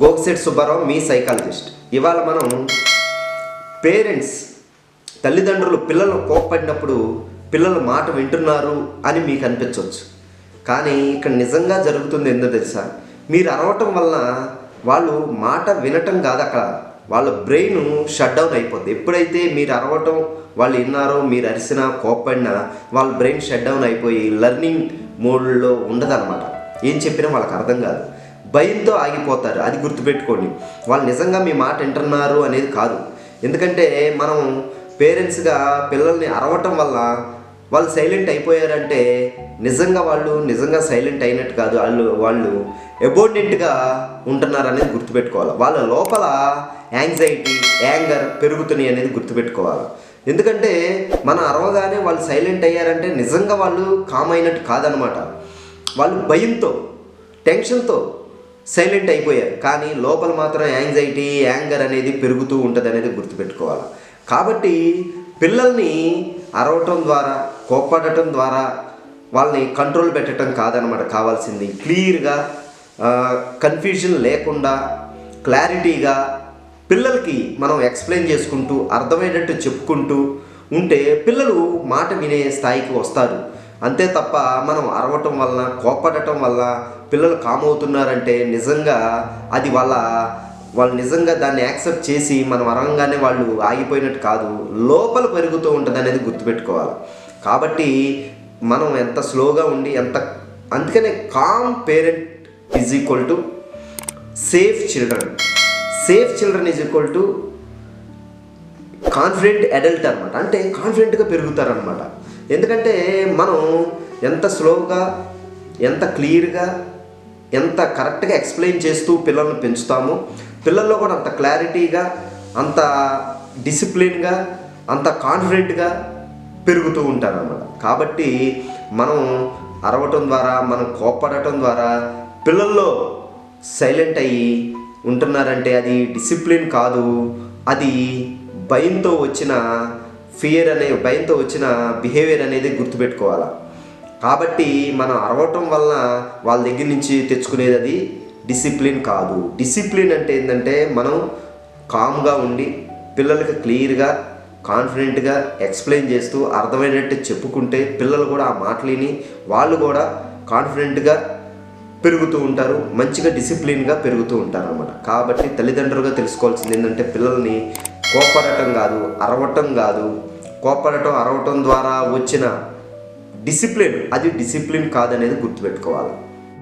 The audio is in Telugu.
గోగిశెట్టి సుబ్బారావు మీ సైకాలజిస్ట్. ఇవాళ మనం పేరెంట్స్ తల్లిదండ్రులు పిల్లలు కోప్పడినప్పుడు పిల్లలు మాట వింటున్నారు అని మీకు అనిపించవచ్చు కానీ ఇక్కడ నిజంగా జరుగుతుంది ఏందో తెలుసా? మీరు అరవటం వలన వాళ్ళు మాట వినటం కాదు అక్కడ. వాళ్ళ బ్రెయిన్ షట్ డౌన్ అయిపోద్ది. ఎప్పుడైతే మీరు అరవటం వాళ్ళు విన్నారో మీరు అరిసినా కోప్పడినా వాళ్ళ బ్రెయిన్ షట్ డౌన్ అయిపోయి లెర్నింగ్ మోడ్లో ఉండదన్నమాట. ఏం చెప్పినా వాళ్ళకి అర్థం కాదు. భయంతో ఆగిపోతారు. అది గుర్తుపెట్టుకోండి. వాళ్ళు నిజంగా మీ మాట వింటున్నారు అనేది కాదు. ఎందుకంటే మనం పేరెంట్స్గా పిల్లల్ని అరవటం వల్ల వాళ్ళు సైలెంట్ అయిపోయారంటే నిజంగా వాళ్ళు నిజంగా సైలెంట్ అయినట్టు కాదు. వాళ్ళు వాళ్ళు అబోండెంట్గా ఉంటున్నారు అనేది గుర్తుపెట్టుకోవాలి. వాళ్ళ లోపల యాంగ్జైటీ యాంగర్ పెరుగుతున్నాయి అనేది గుర్తుపెట్టుకోవాలి. ఎందుకంటే మన అరవగానే వాళ్ళు సైలెంట్ అయ్యారంటే నిజంగా వాళ్ళు కామ్ అయినట్టు కాదనమాట. వాళ్ళు భయంతో టెన్షన్తో సైలెంట్ అయిపోయారు. కానీ లోపల మాత్రం యాంగ్జైటీ యాంగర్ అనేది పెరుగుతూ ఉంటుంది అనేది గుర్తుపెట్టుకోవాలి. కాబట్టి పిల్లల్ని అరవటం ద్వారా కోప్పడటం ద్వారా వాళ్ళని కంట్రోల్ పెట్టడం కాదనమాట కావాల్సింది క్లియర్గా కన్ఫ్యూజన్ లేకుండా క్లారిటీగా పిల్లలకి మనం ఎక్స్ప్లెయిన్ చేసుకుంటూ అర్థమయ్యేటట్టు చెప్పుకుంటూ ఉంటే పిల్లలు మాట వినే స్థాయికి వస్తారు. అంతే తప్ప మనం అరవటం వలన కోపడటం వల్ల పిల్లలు కామ్ అవుతున్నారంటే నిజంగా అది వాళ్ళ వాళ్ళు నిజంగా దాన్ని యాక్సెప్ట్ చేసి మనం అరవంగానే వాళ్ళు ఆగిపోయినట్టు కాదు. లోపల పెరుగుతూ ఉంటుంది అనేది గుర్తుపెట్టుకోవాలి. కాబట్టి మనం ఎంత స్లోగా ఉండి ఎంత అందుకనే calm parent is equal to safe children. Safe children is equal to confident adult అనమాట అంటే కాన్ఫిడెంట్గా పెరుగుతారనమాట ఎందుకంటే మనం ఎంత స్లోగా ఎంత క్లియర్గా ఎంత కరెక్ట్గా ఎక్స్ప్లెయిన్ చేస్తూ పిల్లల్ని పెంచుతామో పిల్లల్లో కూడా అంత క్లారిటీగా అంత డిసిప్లిన్గా అంత కాన్ఫిడెంట్గా పెరుగుతూ ఉంటారన్నమాట. కాబట్టి మనం అరవటం ద్వారా మనం కోప్పడటం ద్వారా పిల్లల్లో సైలెంట్ అయ్యి ఉంటున్నారంటే అది డిసిప్లిన్ కాదు అది భయంతో వచ్చిన ఫియర్ అనే భయంతో వచ్చిన బిహేవియర్ అనేది గుర్తుపెట్టుకోవాలి? కాబట్టి మనం అరవటం వలన వాళ్ళ దగ్గర నుంచి తెచ్చుకునేది అది డిసిప్లిన్ కాదు. డిసిప్లిన్ అంటే ఏంటంటే మనం కామ్గా ఉండి పిల్లలకి క్లియర్గా కాన్ఫిడెంట్గా ఎక్స్ప్లెయిన్ చేస్తూ అర్థమైనట్టు చెప్పుకుంటే పిల్లలు కూడా ఆ మాటలిని వాళ్ళు కూడా కాన్ఫిడెంట్గా పెరుగుతూ ఉంటారు మంచిగా డిసిప్లిన్గా పెరుగుతూ ఉంటారు అనమాట కాబట్టి తల్లిదండ్రులుగా తెలుసుకోవాల్సింది ఏంటంటే పిల్లల్ని కోపడటం కాదు అరవటం కాదు. కోపడటం అరవటం ద్వారా వచ్చిన డిసిప్లిన్ అది డిసిప్లిన్ కాదనేది గుర్తుపెట్టుకోవాలి.